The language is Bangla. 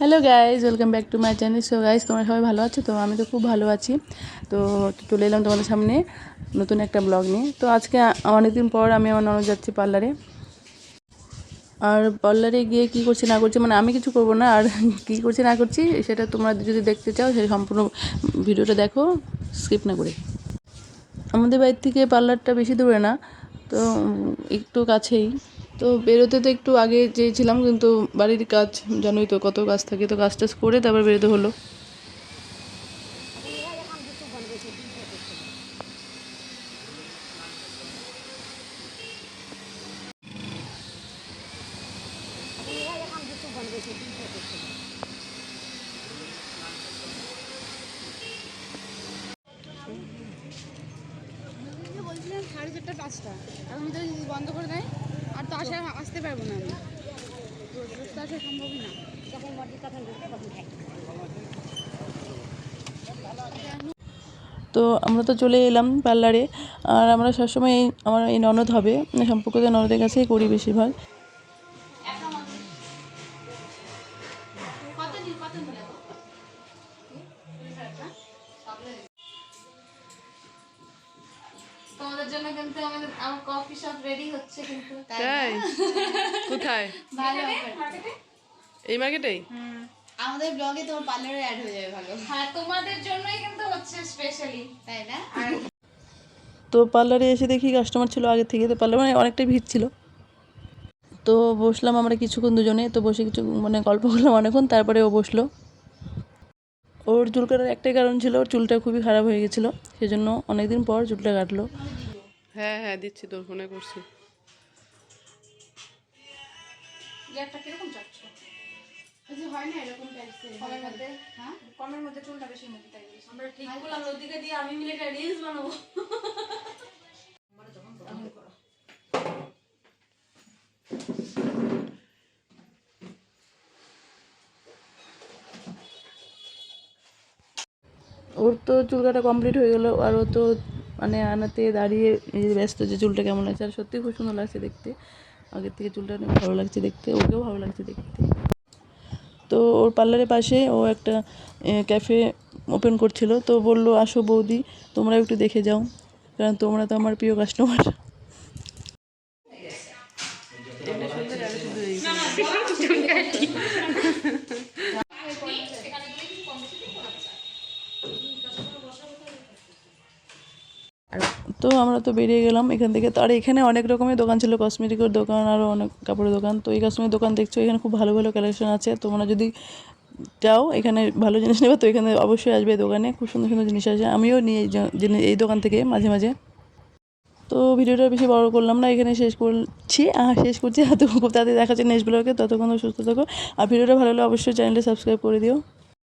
Hello guys welcome back to my channel so guys তোমরা সবাই ভালো আছো? তো আমি তো খুব ভালো আছি। তো চলে এলাম তোমাদের সামনে নতুন একটা ব্লগ নিয়ে। তো আজকে অনেকদিন পর আমি আমার ননদ যাচ্ছি পার্লারে। আর পার্লারে গিয়ে কী করছি, না করছি মানে আমি কিছু করব না, আর কী করছি, না করছি, সেটা তোমরা যদি দেখতে চাও, সেই সম্পূর্ণ ভিডিওটা দেখো, স্কিপ না করে। আমাদের বাড়ির থেকে পার্লারটা বেশি দূরে না, তো একটু কাছেই। তো বেরোতে তো একটু আগে চেয়েছিলাম, কিন্তু বাড়ির কাজ জানোই তো কত কাজ থাকে, তো কাজ টাজ করে তারপর বেরোতে হলো। বলছিলাম সাড়ে পাঁচটা। এখন বন্ধ করে দেয়? আসতে পারব না আমি। তো রোজ তো আসা সম্ভবই না। যখন মর্জি তখন তো আমরা তো চলে এলাম পার্লারে। আর আমরা সবসময় এই আমার এই ননদ হবে। মানে সম্পর্কতে ননদের কাছেই করি বেশিরভাগ। তোমাদের জন্য কিন্তু আমাদের আমার কফি শপ রেডি হচ্ছে কিন্তু। তাই কোথায়? ভালো এই মার্কেটেই আমাদের ব্লগে তোমার পার্লারে অ্যাড হয়ে যাবে ভালো। হ্যাঁ তোমাদের জন্যই কিন্তু হচ্ছে স্পেশালি তাই না? আর তো পার্লারে এসে দেখি কাস্টমার ছিল আগে থেকে তো পার্লার মানে অনেকটাই ভিড় ছিল। তো বসলাম আমরা কিছুক্ষণ দুজনে তো বসে কিছু মানে গল্প করলাম অনেকক্ষণ তারপরে ও বসল। ওর চুল কাটার একটাই কারণ ছিল ওর চুলটা খুবই খারাপ হয়ে গেছিল সেজন্য অনেকদিন পর চুলটা কাটলো। হ্যাঁ হ্যাঁ দিচ্ছি তোর ফোনে করছি চাচ্ছ ওই যে হয় না এরকম টাইপসের কমের মধ্যে হ্যাঁ কমের মধ্যে চুলটা বেশি মধ্যে তাই বলিস। আমরা ঠিক বললাম ওদিকে দিয়ে আমি মিলে একটা রিলস বানাবো ওর তো চুল কাটা কমপ্লিট হয়ে গেলো, আর ও তো মানে আনাতে দাঁড়িয়ে নিজে ব্যস্ত যে চুলটা কেমন লাগছে আর সত্যি খুব সুন্দর লাগছে দেখতে। আগের থেকে চুলটা অনেক ভালো লাগছে দেখতে, ওকেও ভালো লাগছে দেখতে। তো ওর পার্লারের পাশে ও একটা ক্যাফে ওপেন করছিল, তো বলল, আসো বৌদি তোমরা একটু দেখে যাও, কারণ তোমরা তো আমার প্রিয় কাস্টমার তো আমরা তো বেরিয়ে গেলাম এখান থেকে। তো আর এখানে অনেক রকমের দোকান ছিল কসমেটিকের দোকান আরও অনেক কাপড়ের দোকান। তো এই কসমেটিক দোকান দেখছ, এখানে খুব ভালো ভালো কালেকশন আছে। তোমরা যদি যাও এখানে ভালো জিনিস নেবে, তো এখানে অবশ্যই আসবে দোকানে। খুব সুন্দর সুন্দর জিনিস আছে। আমিও নিয়ে এই দোকান থেকে মাঝে মাঝে। তো ভিডিওটা বেশি বড় করলাম না, এখানে শেষ করছি। আর শেষ করছি। আর তো খুব তাড়াতাড়ি দেখা যাচ্ছে নেক্সট ব্লগে ততক্ষণ সুস্থ থাকো। আর ভিডিওটা ভালো হলে অবশ্যই চ্যানেলটা সাবস্ক্রাইব করে দিও।